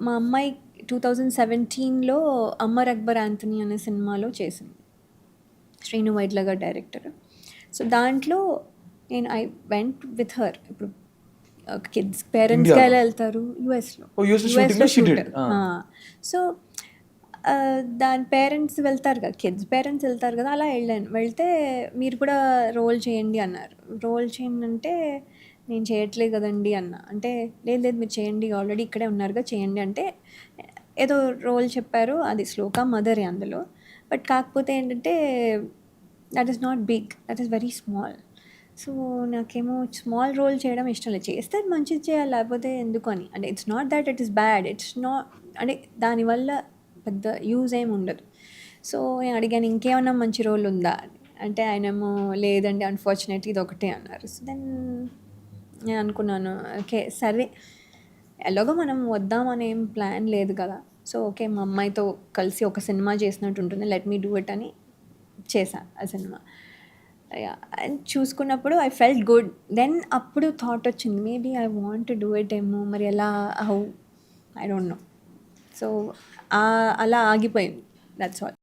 మా అమ్మాయి two thousand సెవెంటీన్లో అమ్మర్ అక్బర్ యాంథనీ అనే సినిమాలో చేసింది. శ్రీను వైట్ల గారు డైరెక్టర్. సో దాంట్లో నేను ఐ వెంట్ విత్ హర్. ఇప్పుడు కిడ్స్ పేరెంట్స్గా. ఎలా వెళ్తారు? యుఎస్లో. సో దాని పేరెంట్స్ వెళ్తారు కదా కిడ్స్ పేరెంట్స్ వెళ్తారు కదా అలా వెళ్ళాను. వెళ్తే మీరు కూడా రోల్ చేయండి అన్నారు. రోల్ చేయండి అంటే నేను చేయట్లేదు కదండి అన్న. అంటే లేదు లేదు మీరు చేయండి ఆల్రెడీ ఇక్కడే ఉన్నారుగా చేయండి అంటే ఏదో రోల్ చెప్పారు అది శ్లోక మదరే అందులో. బట్ కాకపోతే ఏంటంటే that is not big that is very small so నాకేమో స్మాల్ రోల్ చేయడం ఇష్టం లేదు. చేస్తే మంచిది చేయాలి లేకపోతే ఎందుకు అని. అంటే it's not that it is bad it's not అంటే దానివల్ల పెద్ద యూజ్ ఏమి ఉండదు. సో నేను అడిగాను ఇంకేమన్నా మంచి రోల్ ఉందా? అంటే ఆయనేమో లేదండి అన్ఫార్చునేట్లీ ఇది ఒకటే అన్నారు. సో దెన్ నేను అనుకున్నాను. ఓకే సరే. ఎలాగో మనం వద్దామనే ఏం ప్లాన్ లేదు కదా. సో ఓకే మా అమ్మాయితో కలిసి ఒక సినిమా చేసినట్టు ఉంటుంది. లెట్ మీ డూ ఇట్ అని చేశాను ఆ సినిమా. అండ్ చూసుకున్నప్పుడు ఐ ఫెల్ట్ గుడ్. దెన్ అప్పుడు థాట్ వచ్చింది maybe I want do it ఏమో మరి ఎలా how I don't know. So అలా ఆగిపోయింది. That's all.